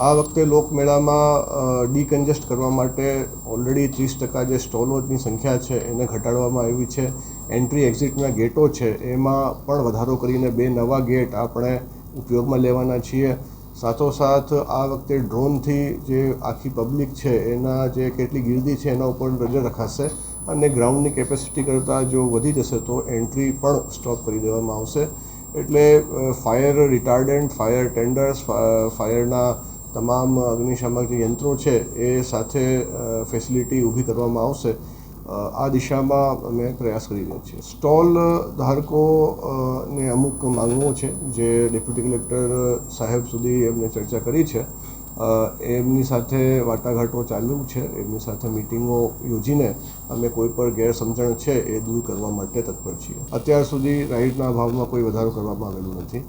આ વખતે લોકમેળામાં ડીકન્જેસ્ટ કરવા માટે ઓલરેડી ત્રીસ ટકા જે સ્ટોલોની સંખ્યા છે એને ઘટાડવામાં આવી છે. એન્ટ્રી એક્ઝિટના ગેટો છે, એમાં પણ વધારો કરીને બે નવા ગેટ આપણે ઉપયોગમાં લેવાના છીએ. સાથોસાથ આ વખતે ડ્રોનથી જે આખી પબ્લિક છે, એના જે કેટલી ગીર્દી છે, એના ઉપર નજર રખાશે અને ગ્રાઉન્ડની કેપેસિટી કરતાં જો વધી જશે તો એન્ટ્રી પણ સ્ટોપ કરી દેવામાં આવશે. એટલે ફાયર રિટાર્ડન્ટ, ફાયર ટેન્ડર્સ ફાયરના તમામ અગ્નિશામક જે યંત્રો છે એ સાથે ફેસિલિટી ઊભી કરવામાં આવશે. આ દિશામાં અમે પ્રયાસ કરી રહ્યા છીએ. સ્ટોલ ધારકો ને અમુક માંગણીઓ છે જે ડેપ્યુટી કલેક્ટર સાહેબ સુધી એમને ચર્ચા કરી છે. એમની સાથે વાટાઘાટો ચાલુ છે. એમની સાથે મિટિંગો યોજીને અમે કોઈ પણ ગેરસમજણ છે એ દૂર કરવા માટે તત્પર છીએ. અત્યાર સુધી રાઇટના ભાવમાં કોઈ વધારો કરવામાં આવેલો નથી.